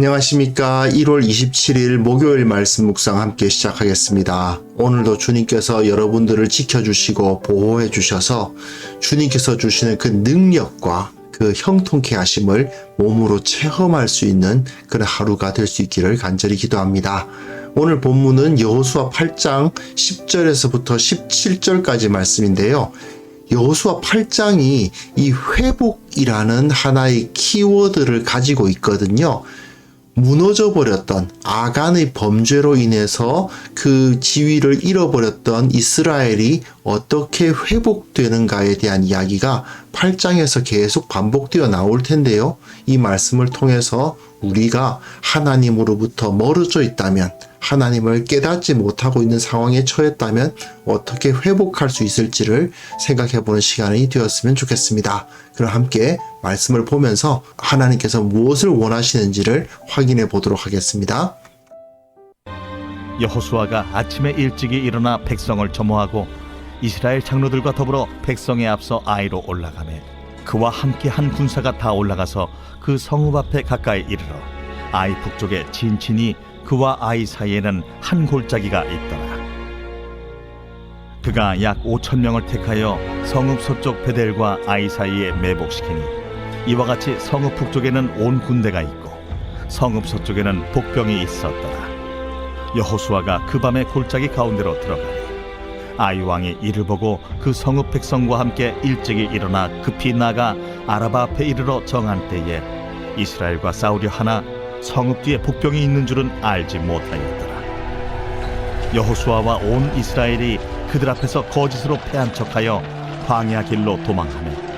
안녕하십니까. 1월 27일 목요일 말씀 묵상 함께 시작하겠습니다. 오늘도 주님께서 여러분들을 지켜주시고 보호해 주셔서 주님께서 주시는 그 능력과 그 형통케 하심을 몸으로 체험할 수 있는 그런 하루가 될 수 있기를 간절히 기도합니다. 오늘 본문은 여호수아 8장 10절에서부터 17절까지 말씀인데요. 여호수아 8장이 이 회복이라는 하나의 키워드를 가지고 있거든요. 무너져 버렸던 아간의 범죄로 인해서 그 지위를 잃어버렸던 이스라엘이 어떻게 회복되는가에 대한 이야기가 8장에서 계속 반복되어 나올 텐데요. 이 말씀을 통해서 우리가 하나님으로부터 멀어져 있다면 하나님을 깨닫지 못하고 있는 상황에 처했다면 어떻게 회복할 수 있을지를 생각해 보는 시간이 되었으면 좋겠습니다. 그럼 함께 말씀을 보면서 하나님께서 무엇을 원하시는지를 확인해 보도록 하겠습니다. 여호수아가 아침에 일찍이 일어나 백성을 점호하고 이스라엘 장로들과 더불어 백성에 앞서 아이로 올라가매 그와 함께 한 군사가 다 올라가서 그 성읍 앞에 가까이 이르러 아이 북쪽에 진친이 그와 아이 사이에는 한 골짜기가 있더라 그가 약 5천 명을 택하여 성읍 서쪽 베델과 아이 사이에 매복시키니 이와 같이 성읍 북쪽에는 온 군대가 있고 성읍 서쪽에는 복병이 있었더라. 여호수아가 그 밤에 골짜기 가운데로 들어가니 아이 왕이 이를 보고 그 성읍 백성과 함께 일찍이 일어나 급히 나가 아라바 앞에 이르러 정한 때에 이스라엘과 싸우려 하나 성읍 뒤에 복병이 있는 줄은 알지 못하였더라. 여호수아와 온 이스라엘이 그들 앞에서 거짓으로 패한 척하여 광야 길로 도망하며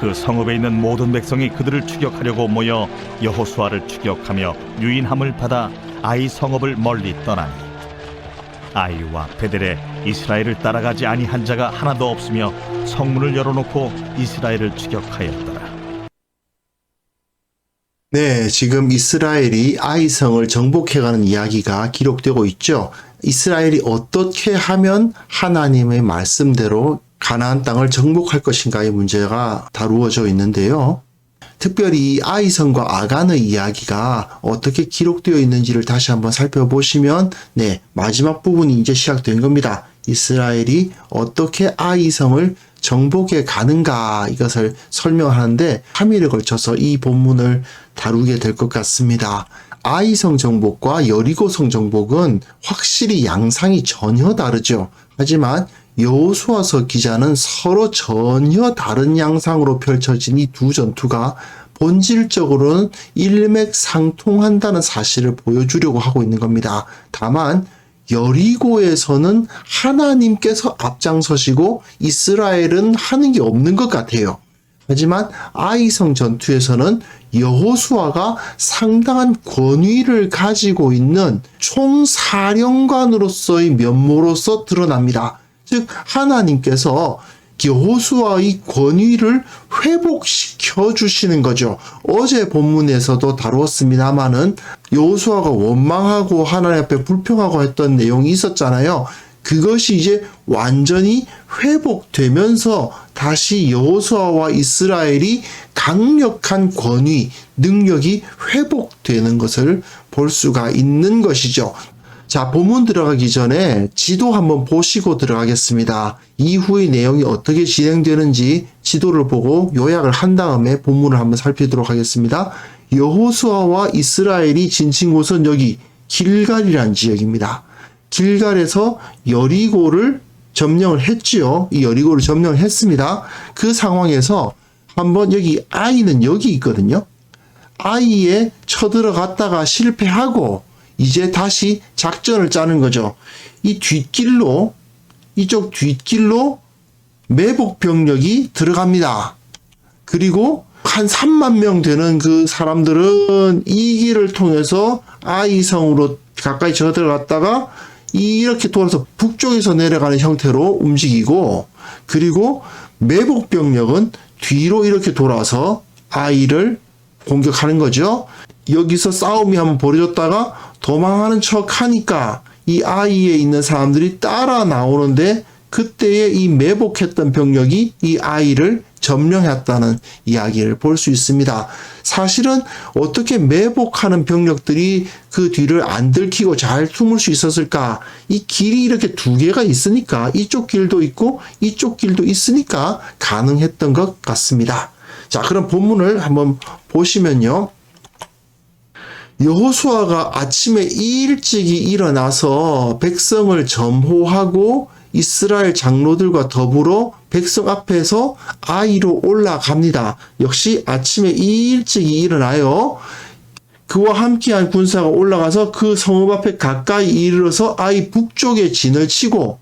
그 성읍에 있는 모든 백성이 그들을 추격하려고 모여 여호수아를 추격하며 유인함을 받아 아이 성읍을 멀리 떠나니 아이와 베델에 이스라엘을 따라가지 아니한 자가 하나도 없으며 성문을 열어놓고 이스라엘을 추격하였더라. 네, 지금 이스라엘이 아이성을 정복해가는 이야기가 기록되고 있죠. 이스라엘이 어떻게 하면 하나님의 말씀대로 가나안 땅을 정복할 것인가의 문제가 다루어져 있는데요. 특별히 이 아이성과 아간의 이야기가 어떻게 기록되어 있는지를 다시 한번 살펴보시면 네, 마지막 부분이 이제 시작된 겁니다. 이스라엘이 어떻게 아이성을 정복해 가는가 이것을 설명하는데 3일에 걸쳐서 이 본문을 다루게 될 것 같습니다. 아이성 정복과 여리고성 정복은 확실히 양상이 전혀 다르죠. 하지만 여호수아서 기자는 서로 전혀 다른 양상으로 펼쳐진 이 두 전투가 본질적으로는 일맥상통한다는 사실을 보여주려고 하고 있는 겁니다. 다만 여리고에서는 하나님께서 앞장서시고 이스라엘은 하는 게 없는 것 같아요. 하지만 아이성 전투에서는 여호수아가 상당한 권위를 가지고 있는 총사령관으로서의 면모로서 드러납니다. 즉 하나님께서 여호수아의 권위를 회복시켜 주시는 거죠. 어제 본문에서도 다루었습니다마는 여호수아가 원망하고 하나님 앞에 불평하고 했던 내용이 있었잖아요. 그것이 이제 완전히 회복되면서 다시 여호수아와 이스라엘이 강력한 권위, 능력이 회복되는 것을 볼 수가 있는 것이죠. 자, 본문 들어가기 전에 지도 한번 보시고 들어가겠습니다. 이후의 내용이 어떻게 진행되는지 지도를 보고 요약을 한 다음에 본문을 한번 살피도록 하겠습니다. 여호수아와 이스라엘이 진친 곳은 여기 길갈이란 지역입니다. 길갈에서 여리고를 점령을 했지요. 이 여리고를 점령을 했습니다. 그 상황에서 한번 여기 아이는 여기 있거든요. 아이에 쳐들어갔다가 실패하고 이제 다시 작전을 짜는 거죠. 이 뒷길로 이쪽 뒷길로 매복 병력이 들어갑니다. 그리고 한 3만 명 되는 그 사람들은 이 길을 통해서 아이성으로 가까이 저 들어갔다가 이렇게 돌아서 북쪽에서 내려가는 형태로 움직이고 그리고 매복 병력은 뒤로 이렇게 돌아서 아이를 공격하는 거죠. 여기서 싸움이 한번 벌어졌다가 도망하는 척 하니까 이 아이에 있는 사람들이 따라 나오는데 그때에 이 매복했던 병력이 이 아이를 점령했다는 이야기를 볼 수 있습니다. 사실은 어떻게 매복하는 병력들이 그 뒤를 안 들키고 잘 숨을 수 있었을까? 이 길이 이렇게 두 개가 있으니까 이쪽 길도 있고 이쪽 길도 있으니까 가능했던 것 같습니다. 자, 그럼 본문을 한번 보시면요. 여호수아가 아침에 일찍이 일어나서 백성을 점호하고 이스라엘 장로들과 더불어 백성 앞에서 아이로 올라갑니다. 역시 아침에 일찍이 일어나요. 그와 함께한 군사가 올라가서 그 성읍 앞에 가까이 이르러서 아이 북쪽에 진을 치고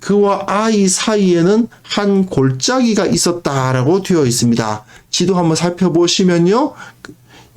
그와 아이 사이에는 한 골짜기가 있었다라고 되어 있습니다. 지도 한번 살펴보시면요.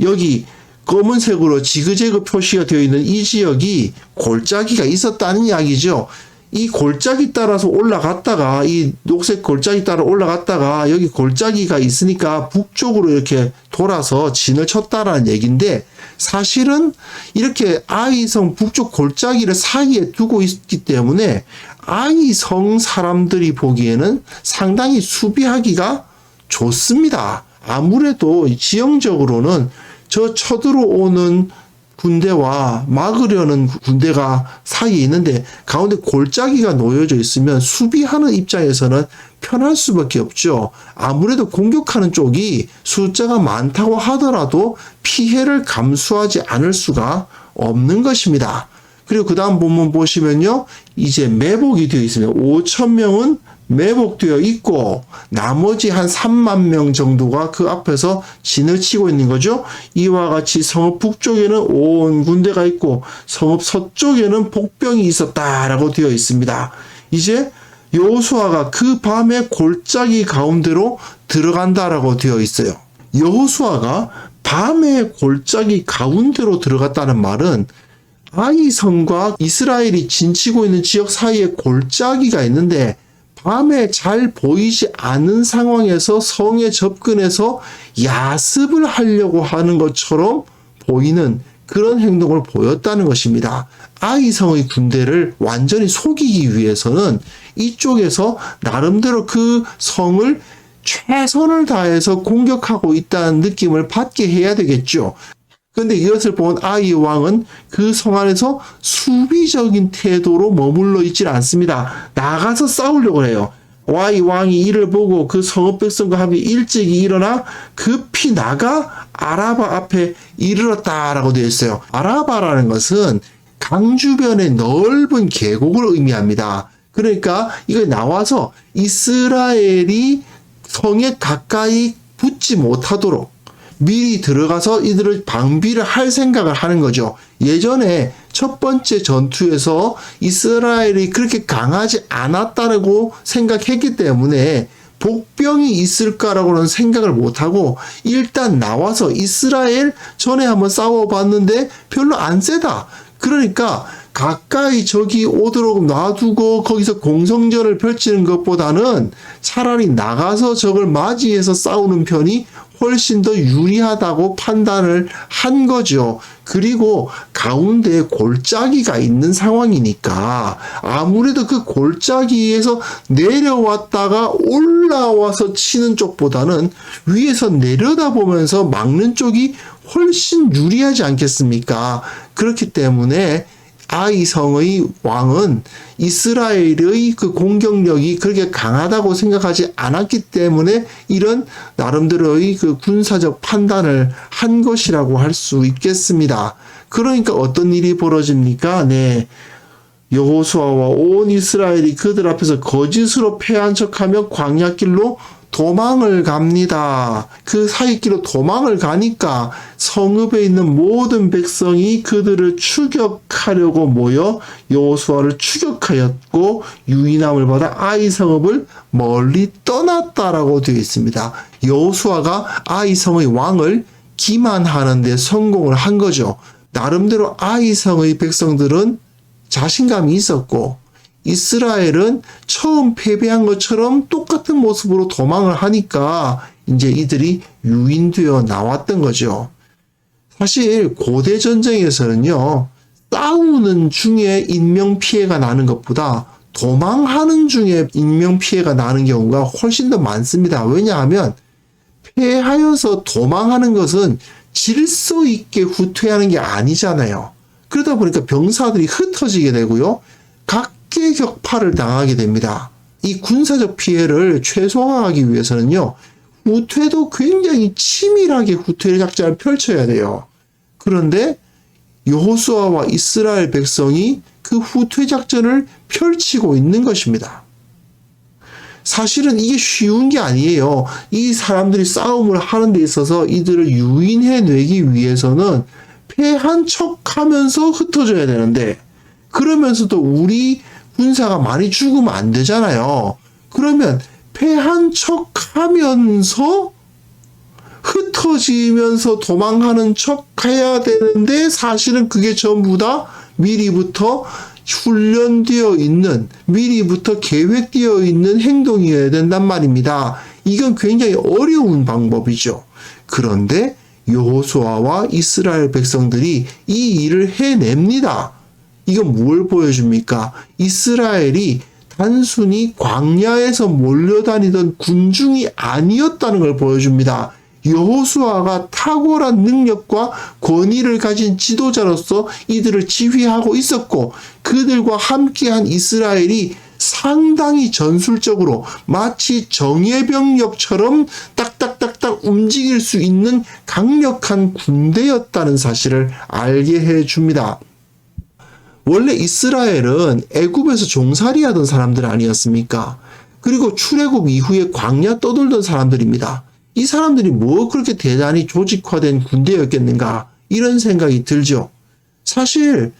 여기 검은색으로 지그재그 표시가 되어 있는 이 지역이 골짜기가 있었다는 이야기죠. 이 골짜기 따라서 올라갔다가 이 녹색 골짜기 따라 올라갔다가 여기 골짜기가 있으니까 북쪽으로 이렇게 돌아서 진을 쳤다라는 얘기인데 사실은 이렇게 아이성 북쪽 골짜기를 사이에 두고 있기 때문에 아이성 사람들이 보기에는 상당히 수비하기가 좋습니다. 아무래도 지형적으로는 저 쳐들어오는 군대와 막으려는 군대가 사이에 있는데 가운데 골짜기가 놓여져 있으면 수비하는 입장에서는 편할 수밖에 없죠. 아무래도 공격하는 쪽이 숫자가 많다고 하더라도 피해를 감수하지 않을 수가 없는 것입니다. 그리고 그 다음 본문 보시면요. 이제 매복이 되어 있습니다. 5천 명은 매복되어 있고 나머지 한 3만 명 정도가 그 앞에서 진을 치고 있는 거죠. 이와 같이 성읍 북쪽에는 온 군대가 있고 성읍 서쪽에는 복병이 있었다라고 되어 있습니다. 이제 여호수아가 그 밤에 골짜기 가운데로 들어간다라고 되어 있어요. 여호수아가 밤에 골짜기 가운데로 들어갔다는 말은 아이성과 이스라엘이 진치고 있는 지역 사이에 골짜기가 있는데 밤에 잘 보이지 않는 상황에서 성에 접근해서 야습을 하려고 하는 것처럼 보이는 그런 행동을 보였다는 것입니다. 아이성의 군대를 완전히 속이기 위해서는 이쪽에서 나름대로 그 성을 최선을 다해서 공격하고 있다는 느낌을 받게 해야 되겠죠. 근데 이것을 본 아이 왕은 그 성 안에서 수비적인 태도로 머물러 있질 않습니다. 나가서 싸우려고 해요. 와이 왕이 이를 보고 그 성읍 백성과 함께 일찍이 일어나 급히 나가 아라바 앞에 이르렀다라고 되어 있어요. 아라바라는 것은 강 주변의 넓은 계곡을 의미합니다. 그러니까 이거 나와서 이스라엘이 성에 가까이 붙지 못하도록 미리 들어가서 이들을 방비를 할 생각을 하는 거죠. 예전에 첫 번째 전투에서 이스라엘이 그렇게 강하지 않았다고 생각했기 때문에 복병이 있을까라고는 생각을 못하고 일단 나와서 이스라엘 전에 한번 싸워봤는데 별로 안 세다. 그러니까 가까이 적이 오도록 놔두고 거기서 공성전을 펼치는 것보다는 차라리 나가서 적을 맞이해서 싸우는 편이 훨씬 더 유리하다고 판단을 한 거죠. 그리고 가운데에 골짜기가 있는 상황이니까 아무래도 그 골짜기에서 내려왔다가 올라와서 치는 쪽보다는 위에서 내려다보면서 막는 쪽이 훨씬 유리하지 않겠습니까? 그렇기 때문에 아이성의 왕은 이스라엘의 그 공격력이 그렇게 강하다고 생각하지 않았기 때문에 이런 나름대로의 그 군사적 판단을 한 것이라고 할 수 있겠습니다. 그러니까 어떤 일이 벌어집니까? 네. 여호수아와 온 이스라엘이 그들 앞에서 거짓으로 패한 척하며 광야길로 도망을 갑니다. 그 사이길로 도망을 가니까 성읍에 있는 모든 백성이 그들을 추격하려고 모여 여호수아를 추격하였고 유인함을 받아 아이 성읍을 멀리 떠났다라고 되어 있습니다. 여호수아가 아이 성의 왕을 기만하는 데 성공을 한 거죠. 나름대로 아이 성의 백성들은 자신감이 있었고 이스라엘은 처음 패배한 것처럼 똑같은 모습으로 도망을 하니까 이제 이들이 유인되어 나왔던 거죠. 사실 고대 전쟁에서는요, 싸우는 중에 인명 피해가 나는 것보다 도망하는 중에 인명 피해가 나는 경우가 훨씬 더 많습니다. 왜냐하면 패하여서 도망하는 것은 질서 있게 후퇴하는 게 아니잖아요. 그러다 보니까 병사들이 흩어지게 되고요. 각계 격파를 당하게 됩니다. 이 군사적 피해를 최소화하기 위해서는요. 후퇴도 굉장히 치밀하게 후퇴 작전을 펼쳐야 돼요. 그런데 여호수아와 이스라엘 백성이 그 후퇴 작전을 펼치고 있는 것입니다. 사실은 이게 쉬운 게 아니에요. 이 사람들이 싸움을 하는 데 있어서 이들을 유인해 내기 위해서는 패한 척 하면서 흩어져야 되는데, 그러면서도 우리 군사가 많이 죽으면 안 되잖아요. 그러면 패한 척 하면서 흩어지면서 도망하는 척 해야 되는데 사실은 그게 전부 다 미리부터 훈련되어 있는, 미리부터 계획되어 있는 행동이어야 된단 말입니다. 이건 굉장히 어려운 방법이죠. 그런데 여호수아와 이스라엘 백성들이 이 일을 해냅니다. 이건 뭘 보여줍니까? 이스라엘이 단순히 광야에서 몰려다니던 군중이 아니었다는 걸 보여줍니다. 여호수아가 탁월한 능력과 권위를 가진 지도자로서 이들을 지휘하고 있었고 그들과 함께한 이스라엘이 상당히 전술적으로 마치 정예병력처럼 딱딱딱딱 움직일 수 있는 강력한 군대였다는 사실을 알게 해 줍니다. 원래 이스라엘은 애굽에서 종살이하던 사람들 아니었습니까? 그리고 출애굽 이후에 광야 떠돌던 사람들입니다. 이 사람들이 뭐 그렇게 대단히 조직화된 군대였겠는가 이런 생각이 들죠. 사실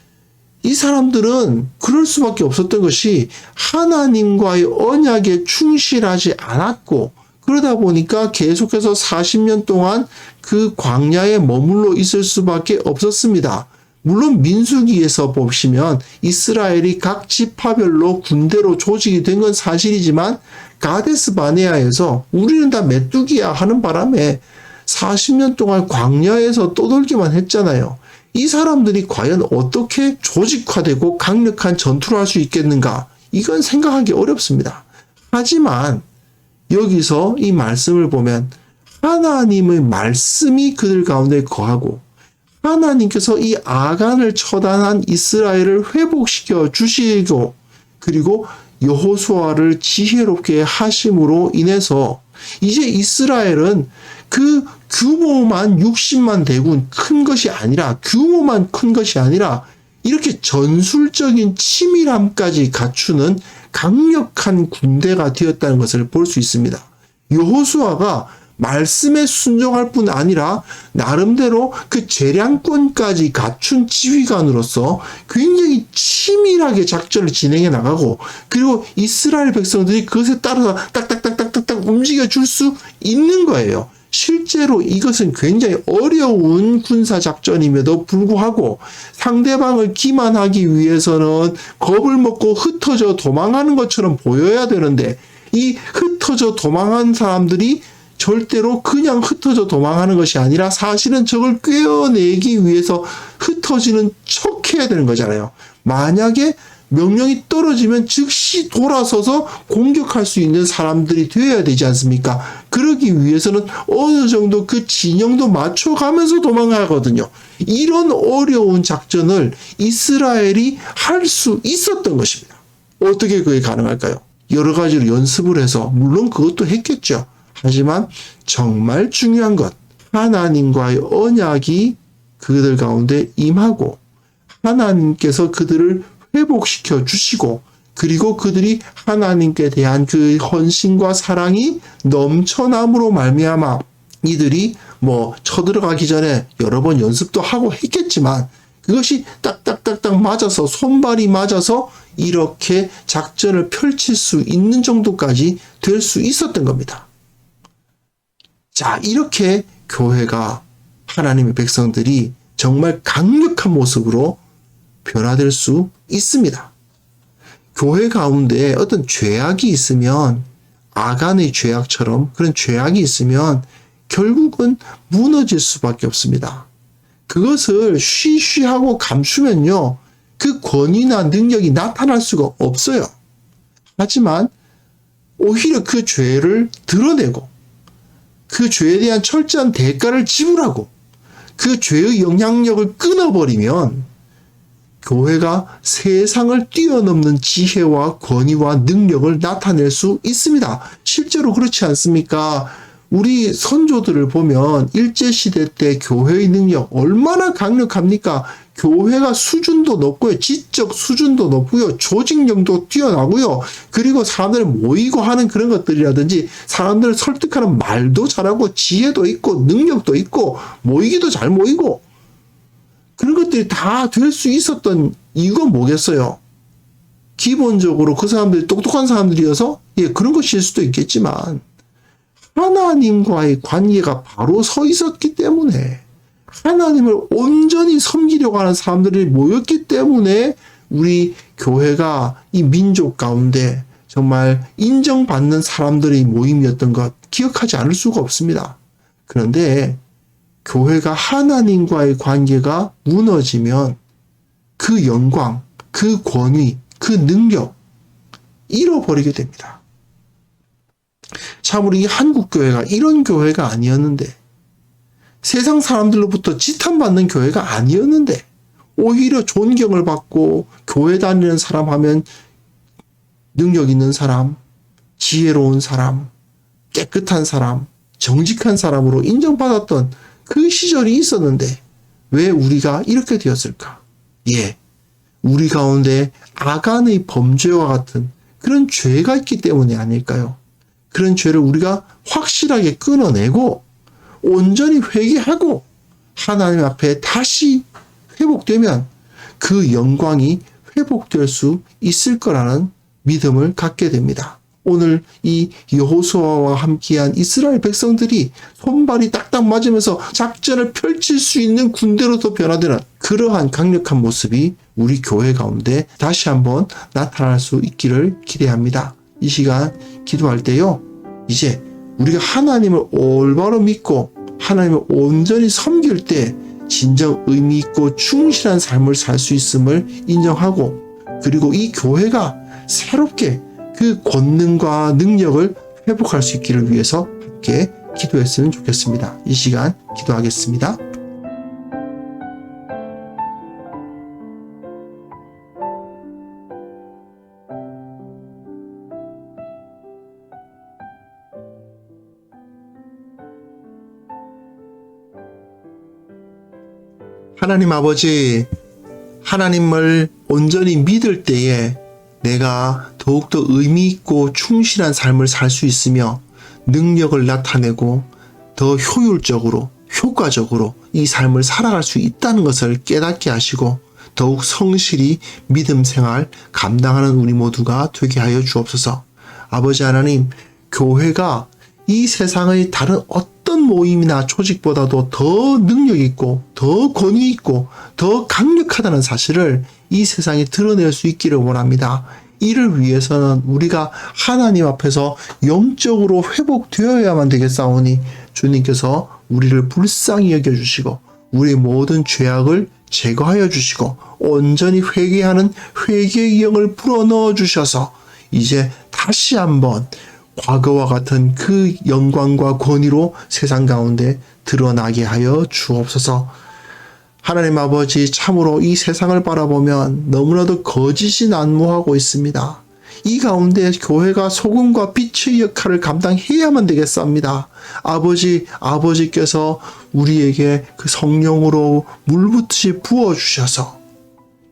이 사람들은 그럴 수밖에 없었던 것이 하나님과의 언약에 충실하지 않았고 그러다 보니까 계속해서 40년 동안 그 광야에 머물러 있을 수밖에 없었습니다. 물론 민수기에서 보시면 이스라엘이 각 지파별로 군대로 조직이 된 건 사실이지만 가데스 바네아에서 우리는 다 메뚜기야 하는 바람에 40년 동안 광야에서 떠돌기만 했잖아요. 이 사람들이 과연 어떻게 조직화되고 강력한 전투를 할 수 있겠는가? 이건 생각하기 어렵습니다. 하지만 여기서 이 말씀을 보면 하나님의 말씀이 그들 가운데 거하고 하나님께서 이 아간을 처단한 이스라엘을 회복시켜 주시고 그리고 여호수아를 지혜롭게 하심으로 인해서 이제 이스라엘은 그 규모만 60만 대군 큰 것이 아니라 규모만 큰 것이 아니라 이렇게 전술적인 치밀함까지 갖추는 강력한 군대가 되었다는 것을 볼 수 있습니다. 여호수아가 말씀에 순종할 뿐 아니라 나름대로 그 재량권까지 갖춘 지휘관으로서 굉장히 치밀하게 작전을 진행해 나가고 그리고 이스라엘 백성들이 그것에 따라서 딱딱딱딱딱딱 움직여 줄 수 있는 거예요. 실제로 이것은 굉장히 어려운 군사 작전임에도 불구하고 상대방을 기만하기 위해서는 겁을 먹고 흩어져 도망하는 것처럼 보여야 되는데 이 흩어져 도망한 사람들이 절대로 그냥 흩어져 도망하는 것이 아니라 사실은 적을 꿰어내기 위해서 흩어지는 척 해야 되는 거잖아요. 만약에 명령이 떨어지면 즉시 돌아서서 공격할 수 있는 사람들이 되어야 되지 않습니까? 그러기 위해서는 어느 정도 그 진영도 맞춰가면서 도망가거든요. 이런 어려운 작전을 이스라엘이 할 수 있었던 것입니다. 어떻게 그게 가능할까요? 여러 가지로 연습을 해서, 물론 그것도 했겠죠. 하지만 정말 중요한 것, 하나님과의 언약이 그들 가운데 임하고, 하나님께서 그들을 회복시켜 주시고, 그리고 그들이 하나님께 대한 그 헌신과 사랑이 넘쳐남으로 말미암아 이들이 뭐 쳐들어가기 전에 여러 번 연습도 하고 했겠지만 그것이 딱딱딱딱 맞아서 손발이 맞아서 이렇게 작전을 펼칠 수 있는 정도까지 될 수 있었던 겁니다. 자, 이렇게 교회가 하나님의 백성들이 정말 강력한 모습으로 변화될 수 있습니다. 교회 가운데 어떤 죄악이 있으면 아간의 죄악처럼 그런 죄악이 있으면 결국은 무너질 수밖에 없습니다. 그것을 쉬쉬하고 감추면요. 그 권위나 능력이 나타날 수가 없어요. 하지만 오히려 그 죄를 드러내고 그 죄에 대한 철저한 대가를 지불하고 그 죄의 영향력을 끊어버리면 교회가 세상을 뛰어넘는 지혜와 권위와 능력을 나타낼 수 있습니다. 실제로 그렇지 않습니까? 우리 선조들을 보면 일제시대 때 교회의 능력 얼마나 강력합니까? 교회가 수준도 높고요. 지적 수준도 높고요. 조직력도 뛰어나고요. 그리고 사람들 모이고 하는 그런 것들이라든지 사람들을 설득하는 말도 잘하고 지혜도 있고 능력도 있고 모이기도 잘 모이고 그런 것들이 다 될 수 있었던 이유가 뭐겠어요? 기본적으로 그 사람들이 똑똑한 사람들이어서 예, 그런 것일 수도 있겠지만 하나님과의 관계가 바로 서 있었기 때문에 하나님을 온전히 섬기려고 하는 사람들이 모였기 때문에 우리 교회가 이 민족 가운데 정말 인정받는 사람들의 모임이었던 것 기억하지 않을 수가 없습니다. 그런데 교회가 하나님과의 관계가 무너지면 그 영광, 그 권위, 그 능력 잃어버리게 됩니다. 참 우리 한국 교회가 이런 교회가 아니었는데 세상 사람들로부터 지탄받는 교회가 아니었는데 오히려 존경을 받고 교회 다니는 사람 하면 능력 있는 사람, 지혜로운 사람, 깨끗한 사람, 정직한 사람으로 인정받았던 그 시절이 있었는데 왜 우리가 이렇게 되었을까? 예. 우리 가운데 아간의 범죄와 같은 그런 죄가 있기 때문이 아닐까요? 그런 죄를 우리가 확실하게 끊어내고 온전히 회개하고 하나님 앞에 다시 회복되면 그 영광이 회복될 수 있을 거라는 믿음을 갖게 됩니다. 오늘 이 여호수아와 함께한 이스라엘 백성들이 손발이 딱딱 맞으면서 작전을 펼칠 수 있는 군대로 더 변화되는 그러한 강력한 모습이 우리 교회 가운데 다시 한번 나타날 수 있기를 기대합니다. 이 시간 기도할 때요. 이제 우리가 하나님을 올바로 믿고 하나님을 온전히 섬길 때 진정 의미 있고 충실한 삶을 살 수 있음을 인정하고 그리고 이 교회가 새롭게 그 권능과 능력을 회복할 수 있기를 위해서 함께 기도했으면 좋겠습니다. 이 시간 기도하겠습니다. 하나님 아버지, 하나님을 온전히 믿을 때에 내가 더욱더 의미 있고 충실한 삶을 살 수 있으며 능력을 나타내고 더 효율적으로, 효과적으로 이 삶을 살아갈 수 있다는 것을 깨닫게 하시고 더욱 성실히 믿음 생활 감당하는 우리 모두가 되게 하여 주옵소서. 아버지 하나님, 교회가 이 세상의 다른 어떤 모임이나 조직보다도 더 능력 있고 더 권위 있고 더 강력하다는 사실을 이 세상에 드러낼 수 있기를 원합니다. 이를 위해서는 우리가 하나님 앞에서 영적으로 회복되어야만 되겠사오니 주님께서 우리를 불쌍히 여겨주시고 우리의 모든 죄악을 제거하여 주시고 온전히 회개하는 회개의 영을 불어넣어 주셔서 이제 다시 한번 과거와 같은 그 영광과 권위로 세상 가운데 드러나게 하여 주옵소서. 하나님 아버지 참으로 이 세상을 바라보면 너무나도 거짓이 난무하고 있습니다. 이 가운데 교회가 소금과 빛의 역할을 감당해야만 되겠습니다. 아버지, 아버지께서 우리에게 그 성령으로 물붓이 부어주셔서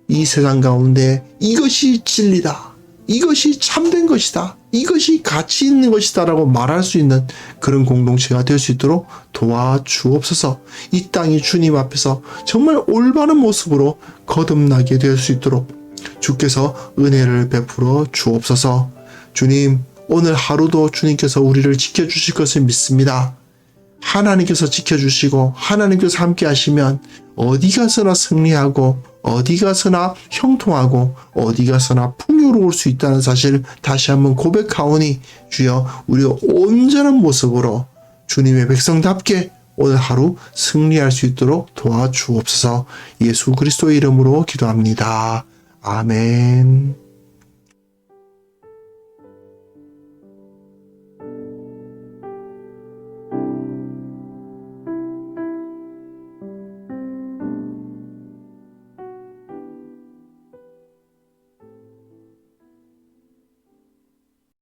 이 세상 가운데 이것이 진리다. 이것이 참된 것이다. 이것이 가치 있는 것이다 라고 말할 수 있는 그런 공동체가 될 수 있도록 도와주옵소서. 이 땅이 주님 앞에서 정말 올바른 모습으로 거듭나게 될 수 있도록 주께서 은혜를 베풀어 주옵소서. 주님, 오늘 하루도 주님께서 우리를 지켜주실 것을 믿습니다. 하나님께서 지켜주시고 하나님께서 함께 하시면 어디 가서나 승리하고 어디 가서나 형통하고 어디 가서나 풍요로울 수 있다는 사실 다시 한번 고백하오니 주여 우리가 온전한 모습으로 주님의 백성답게 오늘 하루 승리할 수 있도록 도와주옵소서 예수 그리스도의 이름으로 기도합니다. 아멘.